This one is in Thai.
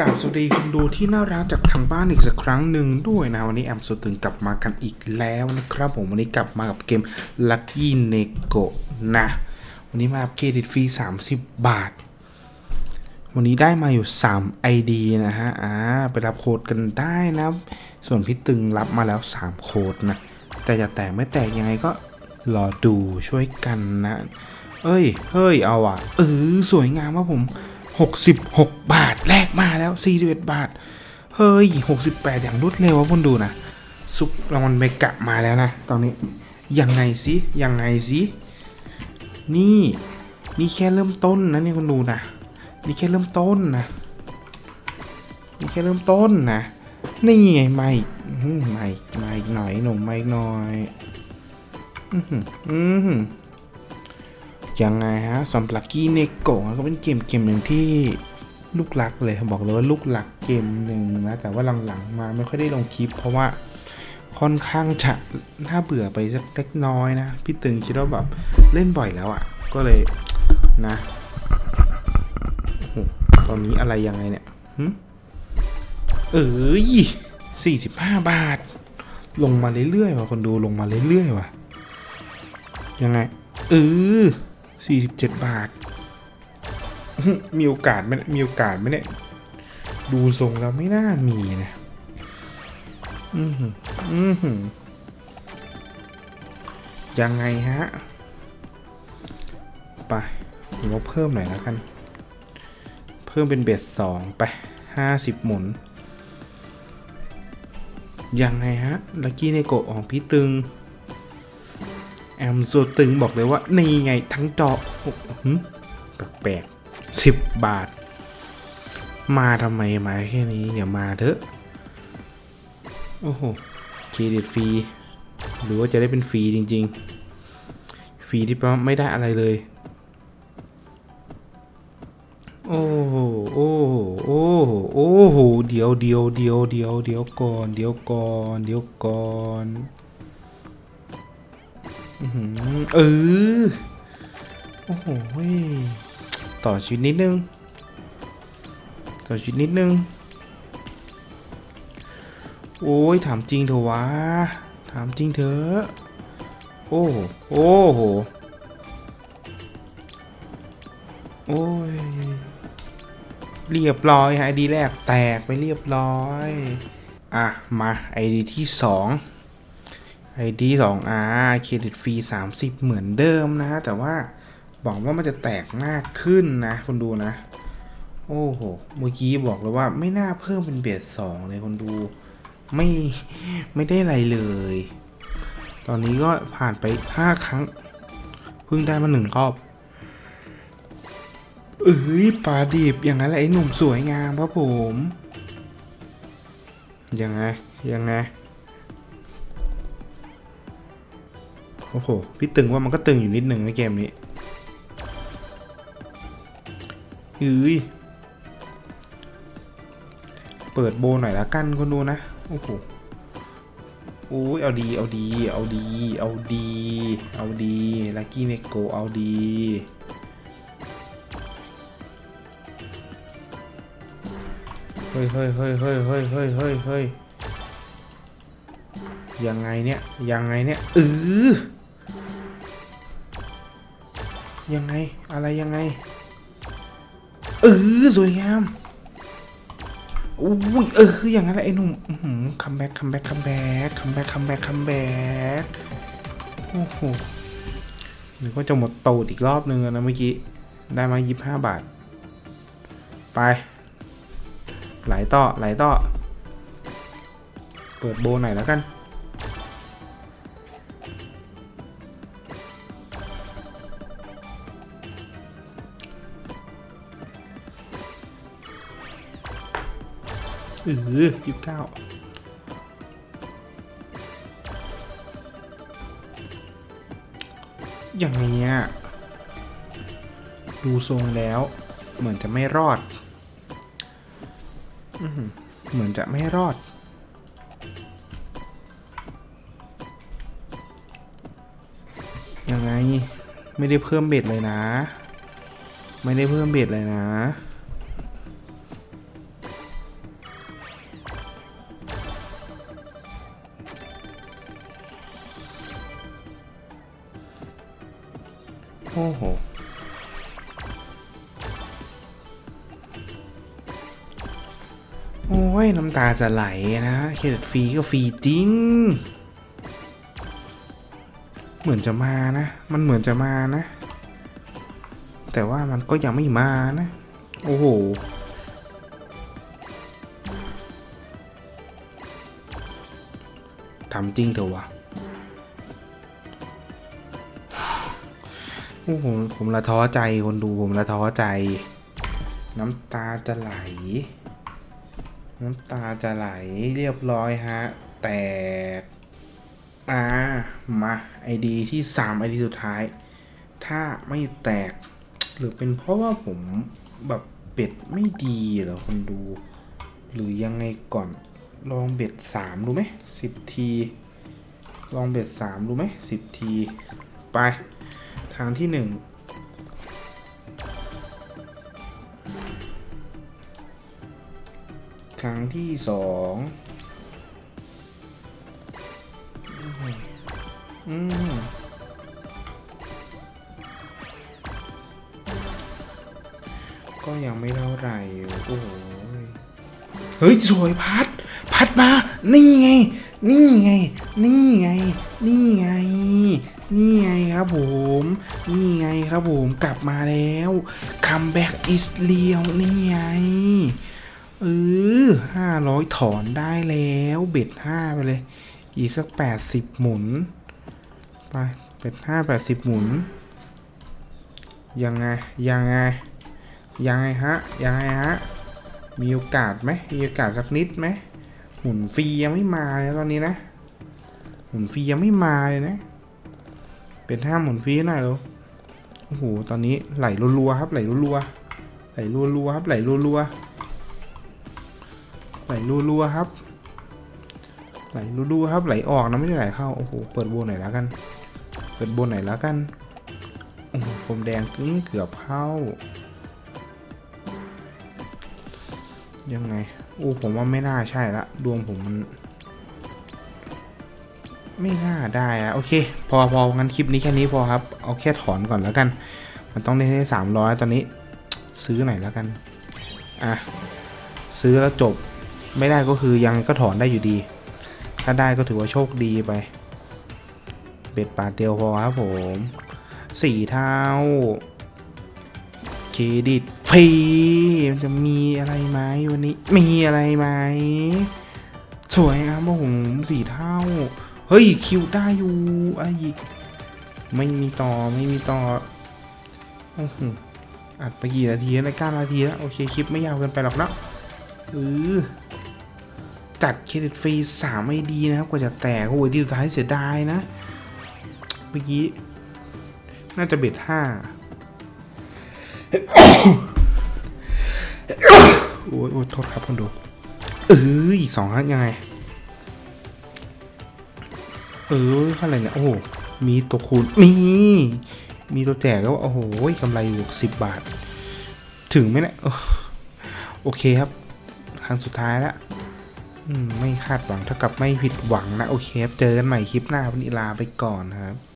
กราบสวัสดีคุณดูที่น่ารักจากทางบ้านอีกสักครั้งหนึ่งด้วยนะ วันนี้แอมสุดตึงกลับมากันอีกแล้วนะครับผมวันนี้กลับมากับเกม Lucky n e g o นะ วันนี้มาเครดิตฟรี 30 บาท วันนี้ได้มาอยู่ 3 ID นะฮะอ่าไปรับโค้ดกันได้นะ ส่วนพี่ตึงรับมาแล้ว 3 โค้ดนะ แต่จะแตกไม่แตกยังไงก็รอดูช่วยกันนะ เอ้ยเฮ้ยเอาอะเออสวยงามว่าผม 66 บาท แลกมาแล้ว 41 บาท เฮ้ย 68 อย่างรวดเร็ววะคุณดูนะ ซุปรางวัลเมกะมาแล้วนะ ตอนนี้ ยังไงสิ ยังไงสิ นี่ นี่แค่เริ่มต้นนะเนี่ยคุณดูนะ นี่แค่เริ่มต้นนะ นี่แค่เริ่มต้นนะ นี่ไงไม่ไม่ไม่หน่อยหนุ่มไม่หน่อย อือหืออือหือ ยังไงฮะสำหรับกี้เนโกะก็เป็นเกมเกมหนึ่งที่ลูกรักเลยบอกเลยว่าลูกรักเกมหนึ่งนะแต่ว่าหลังๆมาไม่ค่อยได้ลงคลิป เพราะว่าค่อนข้างจะน่าเบื่อไปสักเล็กน้อยนะ พี่ตึงคิดว่าแบบเล่นบ่อยแล้วอะ่ะ ก็เลยนะโอ้ตอนนี้อะไรยังไงเนี่ยเอ้ยสี่สิบห้าบาท ลงมาเรื่อยๆว่ะคนดูลงมาเรื่อยๆว่ะยังไงเออ สี่สิบเจ็ดบาท มีโอกาสไหมมีโอกาสไหมเนี่ย ดูทรงแล้วไม่น่ามีนะ อือหืออือหือยังไงฮะ ไปลบเพิ่มหน่อยแล้วกัน เพิ่มเป็นเบสสองไปห้าสิบหมุน ยังไงฮะ ลักกี้ในโกะของพี่ตึง แอมโซตึงบอกเลยว่านี่ไงทั้งจอแปลกๆสิบบาท มาทำไมมาแค่นี้อย่ามาเถอะ โอ้โหเครดิตฟรี หรือว่าจะได้เป็นฟรีจริง ๆ ฟรีที่แปลว่าไม่ได้อะไรเลย โอ้โหโอ้โหโอ้โหโอ้โหเดี๋ยวเดี๋ยวเดี๋ยวเดี๋ยวเดี๋ยวก่อน เดี๋ยวก่อน เดี๋ยวก่อน เออ โอ้โห ต่อชีวิตนิดนึง ต่อชีวิตนิดนึง โอ้ยถามจริงเถอะวะ ถามจริงเถอะ โอ้โห โอ้โห โอ้ย เรียบร้อยฮะไอดีแรกแตกไปเรียบร้อย อะ มาไอดีที่สอง ไอดีสองอ่าเครดิตฟรี 30 เหมือนเดิมนะ แต่ว่าบอกว่ามันจะแตกมากขึ้นนะคุณดูนะ โอ้โห เมื่อกี้บอกเลยว่าไม่น่าเพิ่มเป็นเบสสองเลยคนดูไม่ไม่ได้อะไรเลย ตอนนี้ก็ผ่านไป 5 ครั้ง เพิ่งได้มาหนึ่งรอบเอ้ยปลาดิบอย่างนั้นแหละไอ้หนุ่มสวยงามครับผม ยังไง ยังไง โอ้โห พี่ตึงว่ามันก็ตึงอยู่นิดหนึ่งในเกมนี้เอ้ยเปิดโบหน่อยละกันคนดูนะ โอ้โหโอ้ยเอาดี เอาดี เอาดี เอาดี เอาดีลักกี้เนโกเอาดีเฮ้ยเฮ้ยเฮ้ยเฮ้ยเฮ้ยเฮ้ยเฮ้ยเฮ้ยยังไงเนี่ย ยังไงเนี่ยเออ ยังไง อะไรยังไง เออสวยงามอุ้ยเอออย่างนั้นแหละไอ้หนุ่มคัมแบ็กคัมแบ็กคัมแบ็กคัมแบ็กคัมแบ็กคัมแบ็กโอ้โหหรือว่าจะหมดตูดอีกรอบนึงนะเมื่อกี้ ได้มายี่ห้าบาท ไป ไหลต่อไหลต่อ เปิดโบหน่อยแล้วกัน ออยี่สิบเก้าอย่างไงเนี่ยดูทรงแล้ว เหมือนจะไม่รอดอเหมือนจะไม่รอด ยังไง ไม่ได้เพิ่มเบ็ดเลยนะ ไม่ได้เพิ่มเบ็ดเลยนะ โอ้โหโอ้ย น้ำตาจะไหลนะ เครดิตฟรีก็ฟรีจริง เหมือนจะมานะ มันเหมือนจะมานะ แต่ว่ามันก็ยังไม่มานะ โอ้โหทำจริงเถอะวะ โอ้โหผมละท้อใจคนดูผมละท้อใจ น้ำตาจะไหล น้ำตาจะไหลเรียบร้อยฮะ แตกอ่ามาไอดีที่3ไอดีสุดท้าย ถ้าไม่แตก หรือเป็นเพราะว่าผมแบบเบ็ดไม่ดีเหรอคนดู หรือยังไงก่อนลองเบ็ดสามดูไหมสิบที ลองเบ็ดสามดูไหมสิบที ไป ทางที่หนึ่งครั้งที่สองอืมก็ยังไม่เท่าไหร่โอ้โห เฮ้ย สวยพัด พัดมา นี่ไง นี่ไง นี่ไง นี่ไง นี่ ครับผม นี่ไงครับผมกลับมาแล้วคัมแบ็กอิสเลียวนี่ไงเออห้าร้อยถอนได้แล้วเบ็ดห้าไปเลย อีกสักแปดสิบหมุน ไปเบ็ดห้าแปดสิบหมุน ยังไง ยังไง ยังไงฮะ ยังไงฮะ มีโอกาสไหมมีโอกาสสักนิดไหมหมุนฟรียังไม่มาเลยตอนนี้นะหมุนฟรียังไม่มาเลยนะ เป็นห้าหมุนฟรีหน่อยเหรอโอ้โหตอนนี้ไหลรัวๆครับไหลรัวๆไหลรัวๆครับไหลรัวๆไหลรัวๆครับ ไหลรัวๆครับไหลออกนะไม่ได้ไหลเข้าโอ้โหเปิดโบนหนแล้วกัน เปิดโบนหนแล้วกันโอ้โหผมแดงกึ้งเกือบเข้ายังไงโอ้ผมว่าไม่น่าใช่ละดวงผมมัน ไม่น่าได้อะโอเค พอพองั้นคลิปนี้แค่นี้พอครับ เอาแค่ถอนก่อนแล้วกัน มันต้องได้ได้สามร้อยตอนนี้ ซื้อไหนแล้วกัน อะ ซื้อแล้วจบ ไม่ได้ก็คือยังก็ถอนได้อยู่ดี ถ้าได้ก็ถือว่าโชคดีไป เบ็ดปาดเดียวพอครับผมสี่เท่าเครดิตฟรีมันจะมีอะไรไหมวันนี้ มีอะไรไหมสวยครับผมสี่เท่า เฮ้ยคิวได้อยู่อะไรอีกไม่มีต่อไม่มีต่ออืออัดไปกี่นาทีแล้วเก้านาทีแล้วโอเคคลิปไม่ยาวเกินไปหรอกนะเออจัดเครดิตฟรีสามไม่ดีนะครับกว่าจะแตกโอ้ยดีสุดท้ายเสียดายนะเมื่อกี้น่าจะเบ็ดห้าโอ้โอ้ยโทษครับคนดูเอออีกสองครั้งยังไง เออเท่าไหร่เนี่ยโอ้โหมีตัวคูณมีมีตัวแจกก็โอ้โหกำไรอยู่สิบบาท ถึงไหมเนี่ยโอเคครับครั้งสุดท้ายละไม่คาดหวังเท่ากับไม่ผิดหวังนะ โอเคครับเจอกันใหม่คลิปหน้าวันนี้ลาไปก่อนครับ